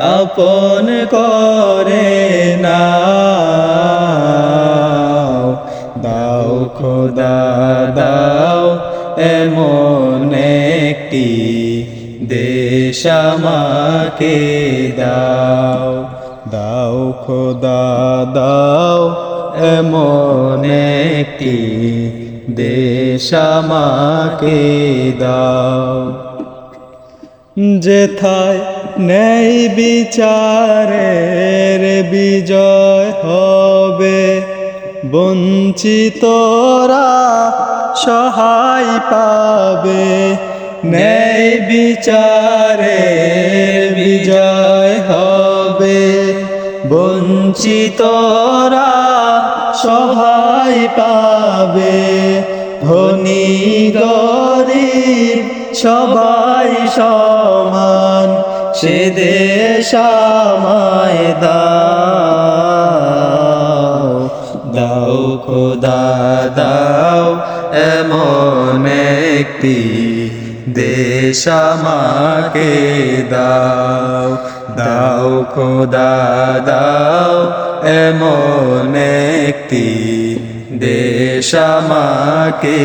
আপন করে না দাও খোদা, দাও এমন একটি দেশ আমাকে দাও। দাও খোদা, দাও এমন একটি দেশ আমাকে দাও। যেথায় নেই বিচারের বিজয় হবে। বঞ্চিতরা সহায় পাবে। নেই বিচারের বিজয় হবে। বঞ্চিতরা সহায় পাবে। ধনী, গরিব সবাই সমান। সে দেশ দাও। দাও খোদা, দাও এমন একটি দেশ আমাকে দাও। দাও খোদা, দাও এমন একটি দেশ আমাকে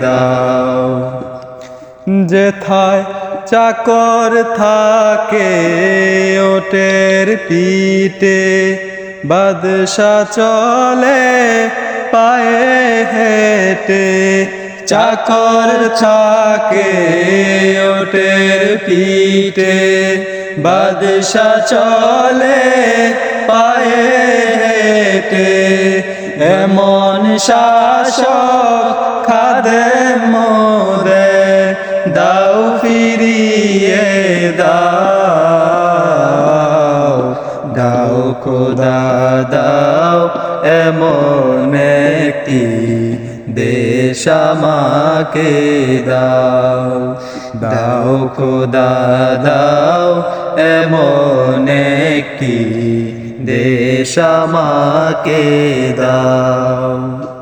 দাও। যেথায় চাকর থাকে ওটের পিঠে বাদশা চলে পায়ে হেঁটে। চাকর থাকে ওটের পিঠে বাদশা চলে পায়ে হেঁটে। এমন শাসক খাদে দাও ফিরিয়ে দাও দাও খোদা, দাও এমন একটি দেশ আমাকে দাও দাও খোদা, দাও এমন একটি দেশ আমাকে দাও।